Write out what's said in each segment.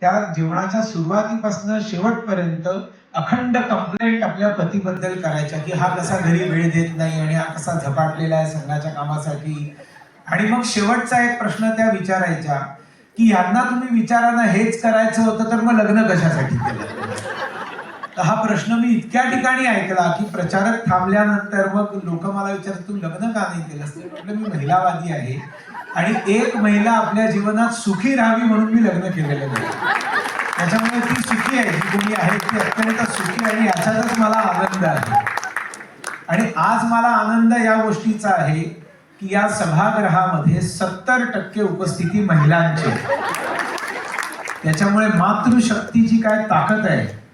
त्या जीवनाच्या सुरुवातीपासून शेवटपर्यंत अखंड कंप्लेंट आपल्या पतीबद्दल करायच्या की हा कसा घरी वेळ देत नाही आणि हा कसा झपाटलेला आहे संघाच्या कामासाठी. आणि मग शेवटचा एक प्रश्न त्या विचारायच्या की यांना तुम्ही विचारांना हेच करायचं होतं तर मग लग्न कशासाठी केलं? तर हा प्रश्न मी इतक्या ठिकाणी ऐकला की प्रचारक थांबल्यानंतर मग लोक मला विचारत तू लग्न का नाही केलं? तर म्हटलं मी महिलावादी आहे आणि एक महिला आपल्या जीवनात सुखी राहावी म्हणून मी लग्न केलेलं नाही. त्याच्यामुळे ती सुखी आहे जी कोणी आहे ती अत्यंत सुखी आहे आणि याच्यातच मला आनंद आहे. आणि आज मला आनंद या गोष्टीचा आहे की या सभागृहामध्ये सत्तर टक्के उपस्थिती महिलांची त्याच्यामुळे मातृशक्तीची काय ताकद आहे?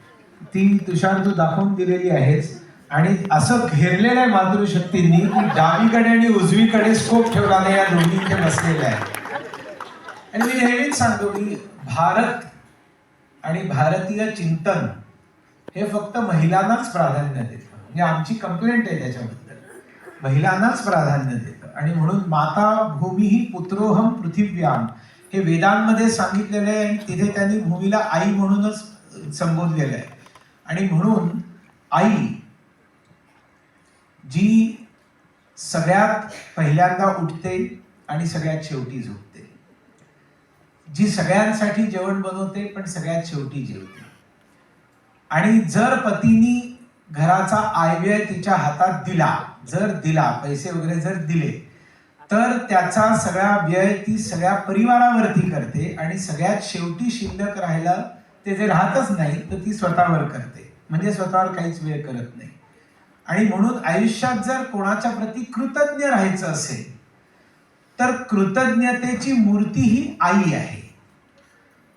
ती तुषार तू दाखवून दिलेली आहेस. आणि असं घेरलेलं आहे मातृशक्तींनी की डावीकडे आणि उजवीकडे स्कोप ठेवला नाही या दोन्हीचे बसलेलं बसलेल्या आहे आणि मी नेहमीच सांगतो की भारत आणि भारतीय चिंतन हे फक्त महिलांनाच प्राधान्य देतं. म्हणजे आमची कंप्लेंट आहे त्याच्याबद्दल. महिलांनाच प्राधान्य देतं. आणि म्हणून माता भूमी ही पुत्रोहम पृथिव्याम. हे वेदांमध्ये सांगितलेलं आहे आणि तिथे त्यांनी भूमीला आई म्हणूनच संबोधलेलं आहे. आणि म्हणून आई जी सगळ्यात पहिल्यांदा उठते आणि सगळ्यात शेवटी झोपते. जी सगळ्यांसाठी जेवण बनवते पण सगळ्यात शेवटी जेवते. आणि जर पतीनी घराचा आयव्यय तिच्या हातात दिला जर दिला पैसे वगैरे जर दिले तर त्याचा सगळा व्यय ती सगळ्या परिवारावरती करते आणि सगळ्यात शेवटी शिल्लक राहायला ते जे राहतच नाही तर ती स्वतःवर करते. म्हणजे स्वतःवर काहीच वेळ करत नाही. आणि म्हणून आयुष्यात जर कोणाच्या प्रती कृतज्ञ राहायचं असेल तर कृतज्ञतेची मूर्ती ही आई आहे.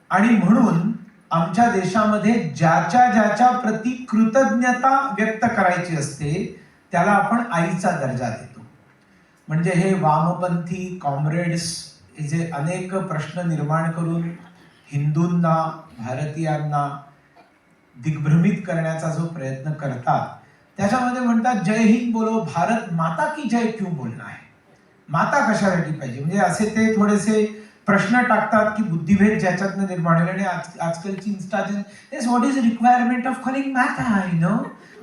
आणि म्हणून आमच्या देशामध्ये ज्याच्या ज्याच्या प्रती कृतज्ञता व्यक्त करायची असते त्याला आपण आईचा दर्जा देतो. म्हणजे हे वामपंथी कॉम्रेड्स हे जे अनेक प्रश्न निर्माण करून हिंदूंना भारतीयांना दिग्भ्रमित करण्याचा जो प्रयत्न करतात त्याच्यामध्ये म्हणतात जय हिंद बोलो भारत माता की जय क्यू बोलणं आहे माता कशासाठी पाहिजे? म्हणजे असे ते थोडेसे प्रश्न टाकतात की बुद्धिभेद ज्याच्यातनं निर्माण होईल. आणि आज आजकालची इन्स्टाजन is what is requirement of calling math I know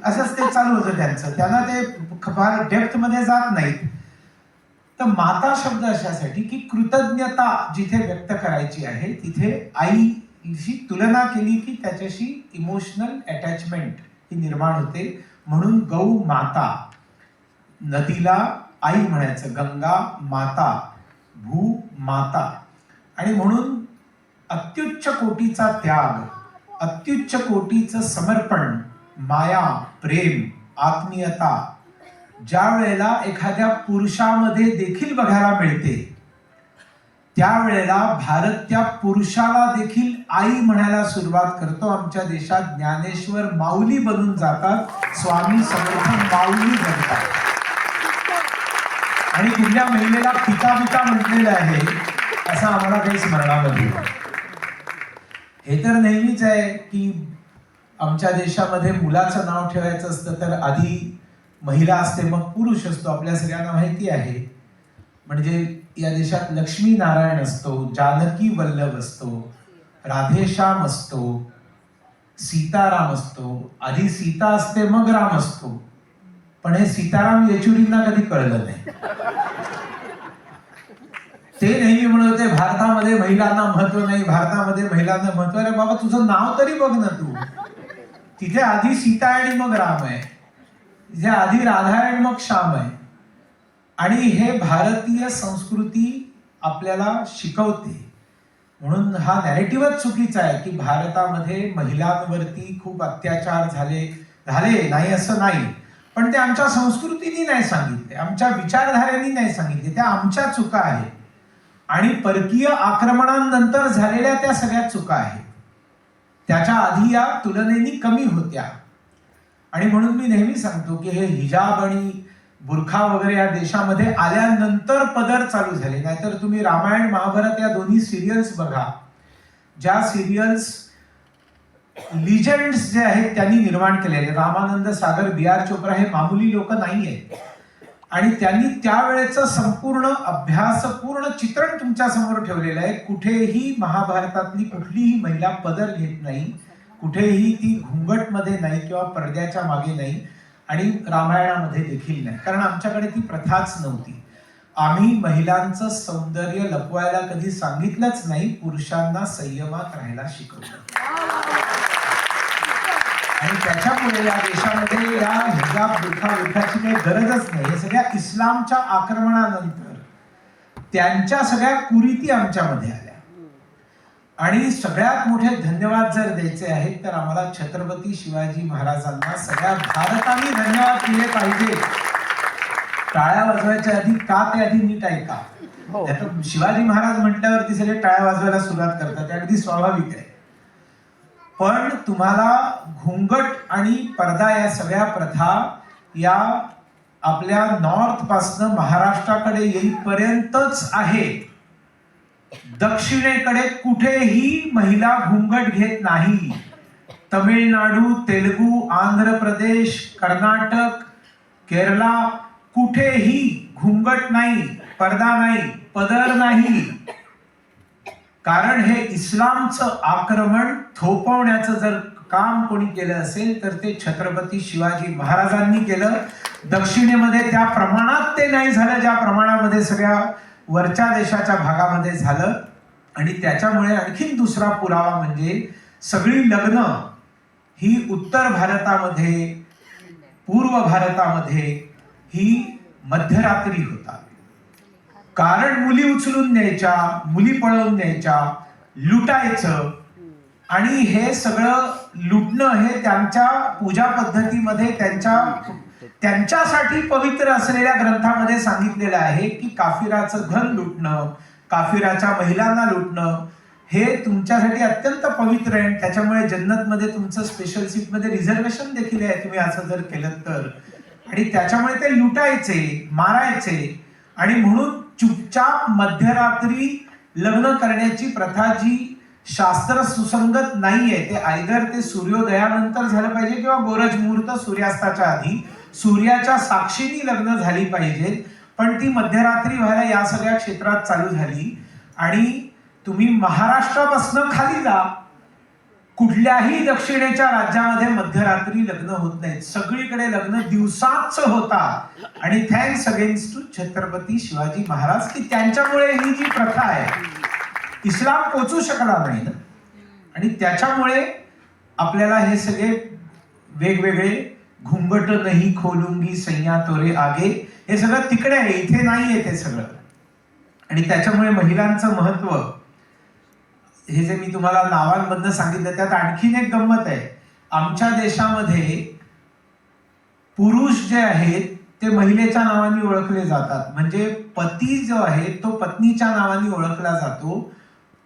असंच ते चालू होतं त्यांचं. त्यांना ते फार डेप्थमध्ये जात नाहीत. तर माता शब्द अशासाठी की कृतज्ञता जिथे व्यक्त करायची आहे तिथे आईशी तुलना केली की त्याच्याशी इमोशनल अटॅचमेंट ही निर्माण होते. म्हणून गौ माता नदीला आई म्हणायचं गंगा माता भू माता. आणि म्हणून अत्युच्च कोटीचा त्याग अत्युच्च कोटीचं समर्पण माया प्रेम आत्मीयता ज्या वेळेला एखाद्या पुरुषामध्ये देखील बघायला मिळते त्यावेळेला भारत त्या पुरुषाला देखील आई म्हणायला सुरुवात करतो. आमच्या देशात ज्ञानेश्वर माऊली बनून जातात स्वामी समर्थ माऊली बनतात. आणि कुठल्या महिलेला पिता पिता म्हटलेलं आहे असं आम्हाला काही स्मरणामध्ये हे तर नेहमीच आहे की आमच्या देशामध्ये मुलाचं नाव ठेवायचं असतं तर आधी महिला असते मग पुरुष असतो. आपल्या सगळ्यांना माहिती आहे. म्हणजे या देशात लक्ष्मी नारायण असतो जानकी वल्लभ असतो राधेश्याम असतो सीताराम असतो. आधी सीता असते मग राम असतो. पण हे सीताराम येचुरींना कधी कळलं नाही. ते नेहमी म्हणत होते भारतामध्ये महिलांना महत्त्व नाही भारतामध्ये महिलांना महत्त्व अरे बाबा तुझं नाव तरी बघ ना तू. तिथे आधी सीता आहे आणि मग राम आहे. जे आधी राधा आहे मग श्याम आहे. आणि हे भारतीय संस्कृती आपल्याला शिकवते. म्हणून हा नॅरेटिव्हच चुकीचा आहे की भारतामध्ये महिलांवरती खूप अत्याचार झाले झाले नाही असं नाही. पण ते आमच्या संस्कृतीने नाही सांगितले आमच्या विचारधारेने नाही सांगितले त्या आमच्या चुका आहेत. आणि परकीय आक्रमणानंतर झालेल्या त्या सगळ्या चुका आहेत. त्याच्या आधी या तुलनेने कमी होत्या. आणि म्हणून मी नेहमी सांगतो की हे हिजाब आणि बुरखा वगैरे या देशामध्ये आल्यानंतर पदर चालू झाले. नाहीतर तुम्ही रामायण महाभारत या दोन्ही सिरियल्स बघा. ज्या सिरियल्स लिजंड्स जे आहेत त्यांनी निर्माण केलेले रामानंद सागर बी आर चोप्रा हे मामुली लोक नाही आहेत आणि त्यांनी त्यावेळेचं संपूर्ण अभ्यासपूर्ण चित्रण तुमच्यासमोर ठेवलेलं आहे. कुठेही महाभारतातली कुठलीही महिला पदर घेत नाही. कुठेही ती घुंगटमध्ये नाही किंवा पडद्याच्या मागे नाही आणि रामायणामध्ये देखील नाही. कारण आमच्याकडे ती प्रथाच नव्हती. आम्ही महिलांचं सौंदर्य लपवायला कधी सांगितलंच नाही पुरुषांना संयमात राहायला शिकवलं. आणि त्याच्यामुळे या देशामध्ये या हिजाब दुखा दुखाची काही गरजच नाही. हे सगळ्या इस्लामच्या आक्रमणानंतर त्यांच्या सगळ्या कुरीती आमच्यामध्ये आहेत. आणि सगळ्यात मोठे धन्यवाद जर द्यायचे आहेत तर आम्हाला छत्रपती शिवाजी महाराजांना सगळ्या भारताने धन्यवाद दिले पाहिजे. टाळ्या वाजवायच्या आधी का ते आधी नीट ऐका. हो. शिवाजी महाराज म्हटल्यावरती सगळे टाळ्या वाजवायला सुरुवात करतात ते अगदी स्वाभाविक आहे. पण तुम्हाला घुंगट आणि पडदा या सगळ्या प्रथा या आपल्या नॉर्थ पासनं महाराष्ट्राकडे येईपर्यंतच आहे दक्षिणेकडे कुठेही महिला घुंगट घेत नाही. तमिळनाडू तेलुगू आंध्र प्रदेश कर्नाटक केरला कुठेही घुंगट नाही पडदा नाही पदर नाही. कारण हे इस्लामचं आक्रमण थोपवण्याचं जर काम कोणी केलं असेल तर ते छत्रपती शिवाजी महाराजांनी केलं. दक्षिणेमध्ये त्या प्रमाणात ते नाही झालं ज्या प्रमाणामध्ये सगळ्या वरच्या देशाच्या भागामध्ये झालं. आणि त्याच्यामुळे आणखीन दुसरा पुरावा म्हणजे सगळी लग्न ही उत्तर भारतामध्ये पूर्व भारतामध्ये ही मध्यरात्री होतात. कारण मुली उचलून न्यायच्या मुली पळवून न्यायच्या लुटायचं. आणि हे सगळं लुटणं हे त्यांच्या पूजा पद्धतीमध्ये त्यांच्या त्यांच्यासाठी पवित्र असलेल्या ग्रंथामध्ये सांगितलेलं आहे की काफिराचं घर लुटणं काफिराच्या महिलांना लुटणं हे तुमच्यासाठी अत्यंत पवित्र आहे. त्याच्यामुळे जन्नतमध्ये तुमचं स्पेशल सीटमध्ये रिझर्वेशन देखील आहे. तुम्ही असं जर केलं तर. आणि त्याच्यामुळे ते लुटायचे मारायचे. आणि म्हणून चुपचाप मध्यरात्री लग्न करण्याची प्रथा जी शास्त्र सुसंगत नाहीये ते आयदर ते सूर्योदयानंतर झालं पाहिजे किंवा गोरज मुहूर्त सूर्यास्ताच्या आधी सूर्याच्या साक्षीनी लग्न झाली पाहिजेत पण ती मध्यरात्री व्हायला या सगळ्या क्षेत्रात चालू झाली. आणि तुम्ही महाराष्ट्रापासून खाली जा. कुठल्याही दक्षिणेच्या राज्यामध्ये मध्यरात्री लग्न होत नाहीत. सगळीकडे लग्न दिवसाच होतात. आणि thanks against to Chhatrapati Shivaji Maharaj की त्यांच्यामुळे ही जी प्रथा आहे इस्लाम पोचू शकला नाही ना? आणि त्याच्यामुळे आपल्याला हे सगळे वेगवेगळे घुंगट नाही खोलुंगी सैया तोरे आगे. हे सगळं तिकडे आहे इथे नाही आहे ते सगळं. आणि त्याच्यामुळे महिलांचं महत्त्व हे जे मी तुम्हाला नावांमधनं सांगितलं त्यात आणखीन एक गंमत आहे. आमच्या देशामध्ये पुरुष जे आहेत ते महिलेच्या नावाने ओळखले जातात. म्हणजे पती जो आहे तो पत्नीच्या नावाने ओळखला जातो.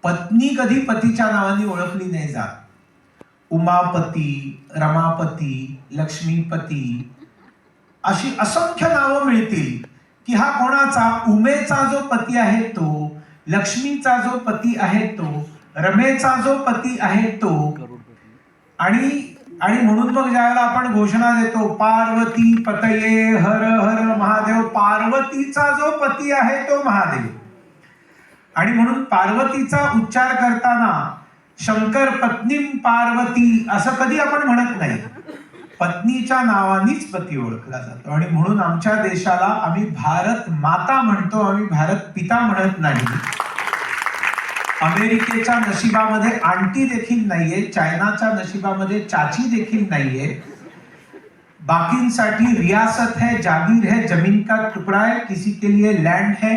पत्नी कधी पतीच्या नावाने ओळखली नाही जात. उमापती रमापती लक्ष्मीपती. अशी असंख्य नावं मिळतील की हा कोणाचा? उमेचा जो पती आहे तो लक्ष्मीचा जो पती आहे तो रमेचा जो पती आहे तो. आणि आणि म्हणून मग ज्यावेळेला आपण घोषणा देतो पार्वती पतये हर हर महादेव पार्वतीचा जो पती आहे तो महादेव. आणि म्हणून पार्वतीचा उच्चार करताना शंकर पत्नीम पार्वती असं कधी आपण म्हणत नाही. पत्नीच्या नावानेच पती ओळखला जातो. आणि म्हणून आमच्या देशाला आम्ही भारत माता म्हणतो आम्ही भारत पिता म्हणत नाही. अमेरिकेच्या नशिबामध्ये आंटी देखील नाहीये चायनाच्या नशिबामध्ये चाची देखील नाहीये. बाकींसाठी रियासत है जागीर है जमीन का टुकड़ा है किसी के लिए लैंड है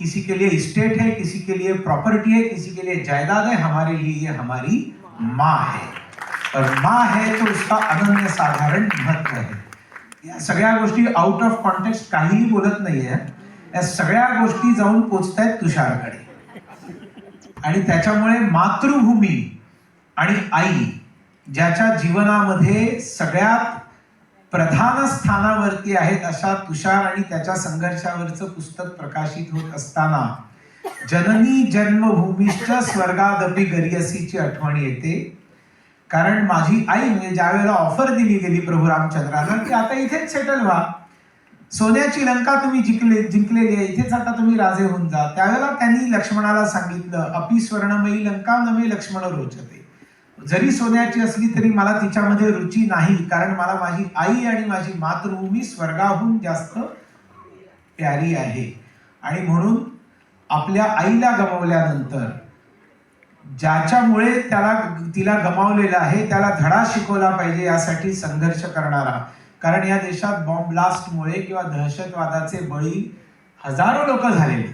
किसी के लिए स्टेट है किसी के लिए प्रॉपर्टी है किसी के लिए जायदाद है हमारे लिए ये हमारी माँ है। और माँ है तो उसका अनन्य साधारण महत्त्व आहे. या सगळ्या गोष्टी आउट ऑफ कॉन्टेक्स्ट काहीही बोलत नाहीये. या सगळ्या गोष्टी जाऊन पोचतायत तुषारकडे. आणि त्याच्यामुळे मातृभूमी आणि आई ज्याच्या जीवनामध्ये सगळ्यात प्रधान स्थानावरती आहेत अशा तुषार आणि त्याच्या संघर्षावरचं पुस्तक प्रकाशित होत असताना जननी जन्मभूमीच्या स्वर्गादपी गरियसीची आठवण येते. कारण माझी आई म्हणजे ज्या वेळेला ऑफर दिली गेली प्रभू रामचंद्राला की आता इथेच सेटल व्हा. सोन्याची लंका तुम्ही जिंकले जिंकलेली आहे इथेच आता तुम्ही राजे होऊन जा. त्यावेळेला त्यांनी लक्ष्मणाला सांगितलं अपी स्वर्णमयी लंका नमे लक्ष्मण रोचते. जरी सोन्याची असली तरी मला तिच्यामध्ये रुची नाही कारण मला माझी आई आणि माझी मातृभूमी स्वर्गाहून जास्त प्यारी आहे. आणि म्हणून आपल्या आईला गमावल्यानंतर ज्याच्यामुळे त्याला तिला गमावलेलं आहे त्याला धडा शिकवला पाहिजे यासाठी संघर्ष करणारा कारण या देशात बॉम्ब ब्लास्टमुळे किंवा दहशतवादाचे बळी हजारो लोक झालेले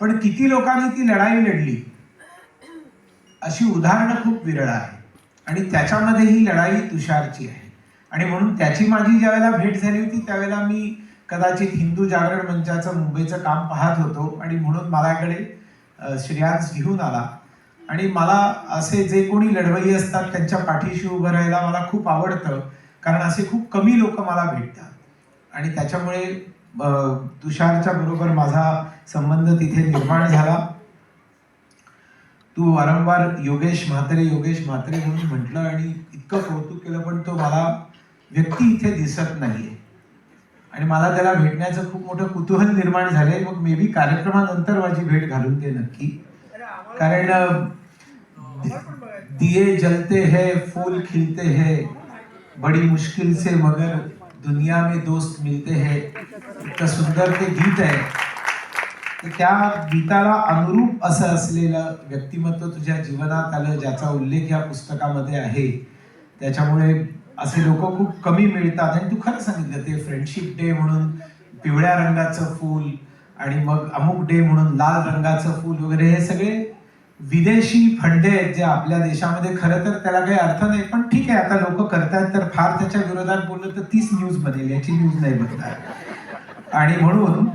पण किती लोकांनी ती लढाई लढली? अशी उदाहरणं खूप विरळ आहे आणि त्याच्यामध्ये ही लढाई तुषारची आहे. आणि म्हणून त्याची माझी ज्यावेळेला भेट झाली होती त्यावेळेला मी कदाचित हिंदू जागरण मंचाचं मुंबईचं काम पाहत होतो. आणि म्हणून माझ्याकडे श्रेयांस घेऊन आला. आणि मला असे जे कोणी लढवई असतात त्यांच्या पाठीशी उभं राहायला मला खूप आवडतं. कारण असे खूप कमी लोक मला भेटतात. आणि त्याच्यामुळे तुषारच्या बरोबर माझा संबंध तिथे निर्माण झाला. तू वारंवार योगेश म्हात्रे योगेश म्हात्रे म्हणून म्हटलं आणि इतकं कौतुक केलं पण तो मला व्यक्ती इथे दिसत नाहीये. आणि मला त्याला भेटण्याचं खूप मोठं कुतूहल निर्माण झालंय. मग मे बी कार्यक्रमानंतर माझी भेट घालून दे नक्की. कारण दिए जलते हैं फूल खिलते हैं बड़ी मुश्किल से मगर दुनिया में दोस्त मिलते हैं। इतकं सुंदर ते गीत आहे तर त्या गीताला अनुरूप असं असलेलं व्यक्तिमत्व तुझ्या जीवनात आलं ज्याचा उल्लेख या पुस्तकामध्ये आहे? त्याच्यामुळे असे लोक खूप कमी मिळतात. आणि तू खरं सांगितलं ते फ्रेंडशिप डे म्हणून पिवळ्या रंगाचं फूल आणि मग अमुक डे म्हणून लाल रंगाचं फूल वगैरे हे सगळे विदेशी फंडे आहेत जे आपल्या देशामध्ये खरं तर त्याला काही अर्थ नाही पण ठीक आहे आता लोक करतात तर फार त्याच्या विरोधात बोललं तर तीच न्यूज बनेल याची न्यूज नाही बनणार आणि म्हणून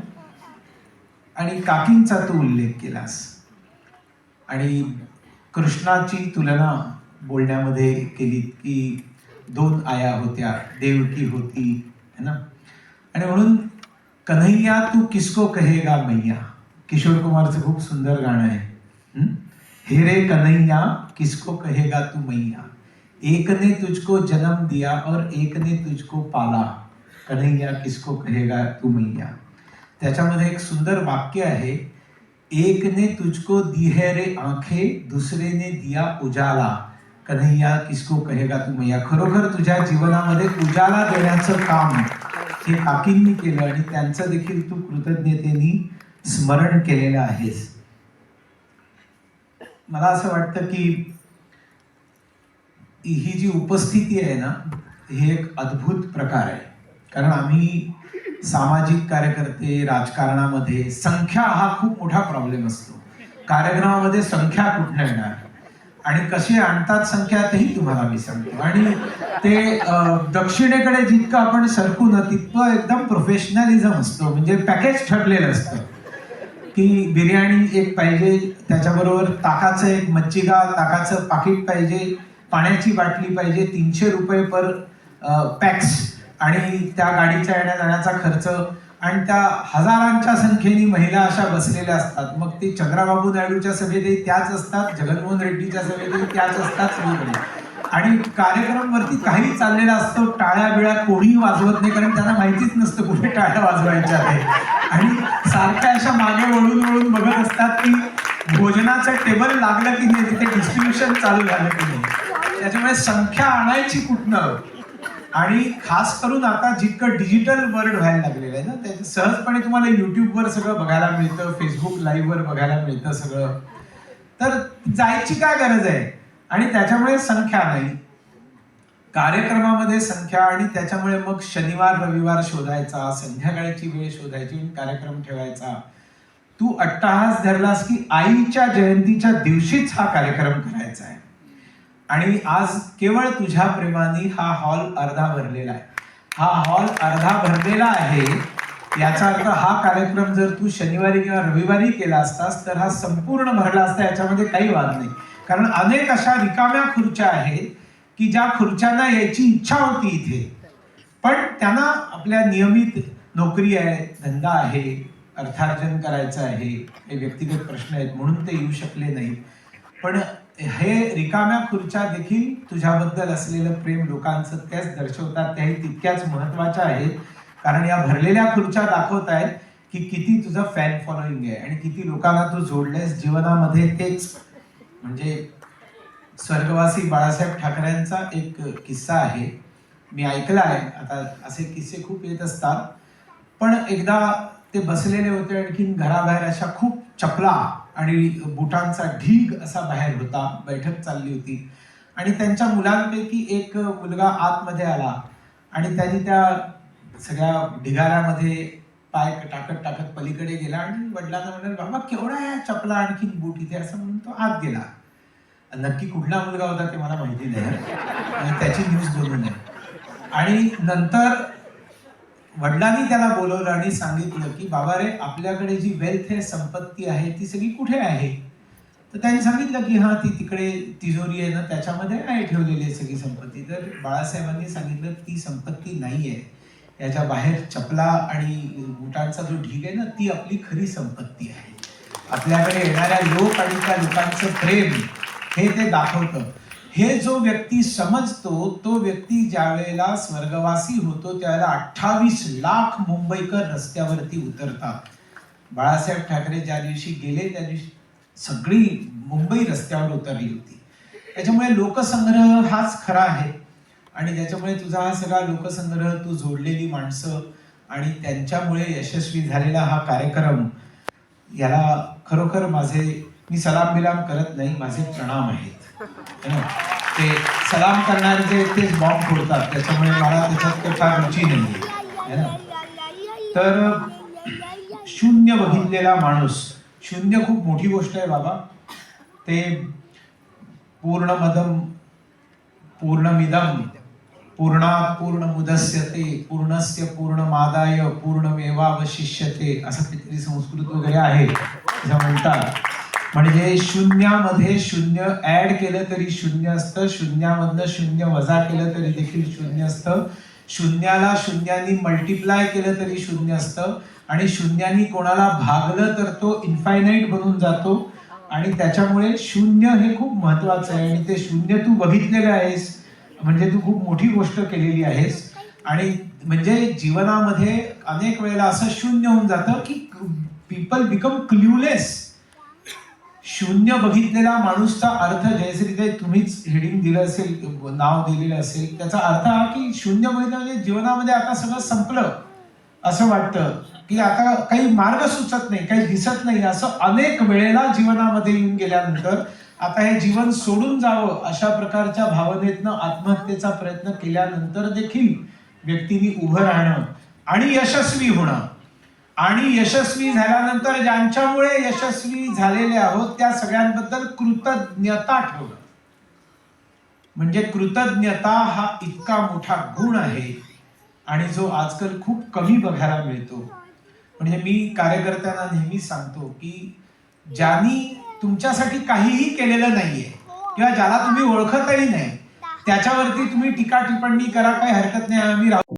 आणि काकींचा तू उल्लेख केलास. आणि कृष्णाची तुलना बोलण्यामध्ये केली की दोन आया होत्या देवकी होती है ना? आणि म्हणून कन्हैया तू किसको कहेगा मैया? किशोर कुमारचं खूप सुंदर गाणं आहे. हं? हे रे कन्हैया किसको कहेगा तू मैया? एक ने तुझको जन्म दिया और एक ने तुझको पाला। कन्हैया किसको कहेगा तू मैया? त्याच्यामध्ये एक सुंदर वाक्य आहे एक ने तुझको दी है रे आंखें दुसरे ने दिया उजाला। कन्हैया किसको कहेगा तू मैया? खरोखर तुझ्या जीवनामध्ये उजाला देण्याचं काम हे काकींनी केलं आणि त्यांचं देखील तू कृतज्ञतेने स्मरण केलेलं आहेस. मला असं वाटतं की ही जी उपस्थिती आहे ना ही एक अद्भुत प्रकार आहे. कारण आम्ही सामाजिक कार्यकर्ते राजकारणामध्ये संख्या हा खूप मोठा प्रॉब्लेम असतो. कार्यक्रमामध्ये संख्या कुठल्या येणार? आणि कशी आणतात संख्या तेही तुम्हाला मी सांगतो. आणि ते दक्षिणेकडे जितकं आपण सरकू ना तितकं एकदम प्रोफेशनलिझम असतो. म्हणजे पॅकेज ठरलेलं असतं. की बिर्याणी एक पाहिजे त्याच्याबरोबर ताकाचं एक मच्छिगा ताकाचं पाकिट पाहिजे पाण्याची बाटली पाहिजे तीनशे रुपये पर पॅक्स आणि त्या गाडीच्या येण्या जाण्याचा खर्च आणि त्या हजारांच्या संख्येने महिला अशा बसलेल्या असतात. मग ते चंद्राबाबू नायडूच्या सभेतही त्याच असतात जगनमोहन रेड्डीच्या सभेतही त्याच असतात सगळीकडे. आणि कार्यक्रम वरती काही चाललेला असतो टाळ्या बिळ्या कोणीही वाजवत नाही कारण त्यांना माहितीच नसतं कुठे टाळ्या वाजवायच्या आहे आणि सारख्या अशा मागे वळून वळून बघत असतात की भोजनाचं टेबल लागलं की नाही तिथे डिस्ट्रीब्युशन चालू झालं की नाही. त्याच्यामुळे संख्या आणायची कुठनं? आणि खास करून आता जितकं डिजिटल वर्ल्ड व्हायला लागलेलं आहे ना ते सहजपणे तुम्हाला युट्यूबवर सगळं बघायला मिळतं फेसबुक लाईव्हवर बघायला मिळतं सगळं. तर जायची काय गरज आहे? आणि त्याच्यामुळे संख्या नाही. कार्यक्रमामध्ये संख्या आणि त्याच्यामुळे मग शनिवार रविवार शोधायचा संध्याकाळची वेळ शोधायची कार्यक्रम ठेवायचा. तू अट्टाहास धरलास की आईच्या जयंतीच्या दिवशीच हा कार्यक्रम करायचा आहे. आणि आज केवळ तुझ्या प्रेमाने हा हॉल अर्धा भरलेला आहे. हा हॉल अर्धा भरलेला आहे याचा अर्थ हा कार्यक्रम जर तू शनिवारी किंवा रविवारी केला असतास तर हा संपूर्ण भरला असता याच्यामध्ये काही वाद नाही. कारण अनेक अशा रिकाम्या खुर्च्या आहेत की ज्या खुर्च्यांना यायची इच्छा होती इथे. पण त्यांना आपल्या नियमित नोकरी आहे धंदा आहे अर्थार्जन करायचं आहे हे व्यक्तिगत प्रश्न आहेत म्हणून ते येऊ शकले नाही. पण हे रिकाम्या खुर्च्या देखील तुझ्याबद्दल असलेलं प्रेम लोकांचं त्याच दर्शवतात त्याही तितक्याच महत्त्वाच्या आहेत. कारण या भरलेल्या खुर्च्या दाखवत आहेत की किती तुझं फॅन फॉलोईंग आहे आणि किती लोकांना तू जोडलेस जीवनामध्ये तेच म्हणजे स्वर्गवासी बाळासाहेब ठाकरेंचा एक किस्सा आहे. मी ऐकला आहे आता असे किस्से खूप येत असतात. पण एकदा ते बसलेले होते आणखीन घराबाहेर अशा खूप चपला आणि बुटांचा ढीग असा बाहेर होता. बैठक चालली होती. आणि त्यांच्या मुलांपैकी एक मुलगा आतमध्ये आला आणि त्यांनी त्या सगळ्या ढिगाऱ्यामध्ये पाय टाकत टाकत पलीकडे गेला आणि वडिलांना म्हणाल बाबा केवढा आहे चपला आणखीन बूट इथे? असं म्हणून तो आत गेला. नक्की कुठला मुलगा होता ते मला माहिती नाही. आणि त्याची न्यूज बोलू नये आणि नंतर वडिलांनी त्याला बोलवलं आणि सांगितलं की बाबा रे आपल्याकडे जी वेल्थ आहे संपत्ती आहे ती सगळी कुठे आहे? तर त्यांनी सांगितलं की हा ती तिकडे तिजोरी आहे ना त्याच्यामध्ये आहे ठेवलेली आहे सगळी संपत्ती. तर बाळासाहेबांनी सांगितलं ती संपत्ती नाही आहे याच्या बाहेर चपला आणि बुटांचा जो ढीग आहे ना ती आपली खरी संपत्ती आहे. आपल्याकडे येणाऱ्या लोक आणि त्या लोकांचं प्रेम हे ते दाखवतं. हे जो व्यक्ती समजतो तो व्यक्ती ज्या वेळेला स्वर्गवासी होतो त्यावेळेला अठ्ठावीस लाख मुंबईकर रस्त्यावरती उतरतात. बाळासाहेब ठाकरे ज्या दिवशी गेले त्या दिवशी सगळी मुंबई रस्त्यावर उतरली होती. त्याच्यामुळे लोकसंग्रह हाच खरा आहे. आणि त्याच्यामुळे तुझा हा सगळा लोकसंग्रह तू जोडलेली माणसं आणि त्यांच्यामुळे यशस्वी झालेला हा कार्यक्रम याला खरोखर माझे मी सलाम बिलाम करत नाही माझे प्रणाम आहेत. ते सलाम करणारे जे तेच बॉम्ब फोडतात त्याच्यामुळे मला त्याच्यात फार रुची नाही है ना? तर शून्य बघितलेला माणूस शून्य खूप मोठी गोष्ट आहे बाबा. ते पूर्ण मदम पूर्ण मिदम पूर्णात पूर्ण मुदस्यते पूर्णस्य पूर्ण मादाय पूर्णमेवावशिष्यते असं काहीतरी संस्कृत वगैरे आहे. असं म्हणतात. म्हणजे शून्यामध्ये शून्य ऍड केलं तरी शून्य असतं शून्यामधनं शून्य वजा केलं तरी देखील शून्य असतं. शून्याला शून्यानी मल्टिप्लाय केलं तरी शून्य असतं. आणि शून्यानी कोणाला भागलं तर तो इन्फायनाईट बनून जातो. आणि त्याच्यामुळे शून्य हे खूप महत्वाचं आहे. आणि ते शून्य तू बघितलेलं आहेस. म्हणजे तू खूप मोठी गोष्ट केलेली आहेस. आणि म्हणजे जीवनामध्ये अनेक वेळेला असं शून्य होऊन जातं की पीपल बिकम क्ल्यूलेस शून्य बघितलेला माणूसचा अर्थ जयश्रीताई तुम्हीच हेडिंग दिलं असेल नाव दिलेलं असेल त्याचा अर्थ हा की शून्य बघितलं म्हणजे जीवनामध्ये आता सगळं संपलं. असं वाटतं की आता काही मार्ग सुचत नाही काही दिसत नाही. असं अनेक वेळेला जीवनामध्ये येऊन गेल्यानंतर आता हे जीवन सोडून जावं अशा प्रकारच्या भावनेतनं आत्महत्येचा प्रयत्न केल्यानंतर देखील व्यक्तीने उभं राहणं आणि यशस्वी होणं. आणि यशस्वी झाल्यानंतर ज्यांच्यामुळे यशस्वी झालेले आहोत त्या सगळ्यांबद्दल कृतज्ञता ठेवणं. म्हणजे कृतज्ञता हा इतका मोठा गुण आहे आणि जो आजकाल खूप कमी बघायला मिळतो. म्हणजे मी कार्यकर्त्यांना नेहमी सांगतो की ज्यांनी तुमच्यासाठी काहीही केलेलं नाहीये. किंवा ज्याला तुम्ही ओळखतही नाही. त्याच्यावरती तुम्ही टीका टिप्पणी करा काही हरकत नाही आम्ही राहू.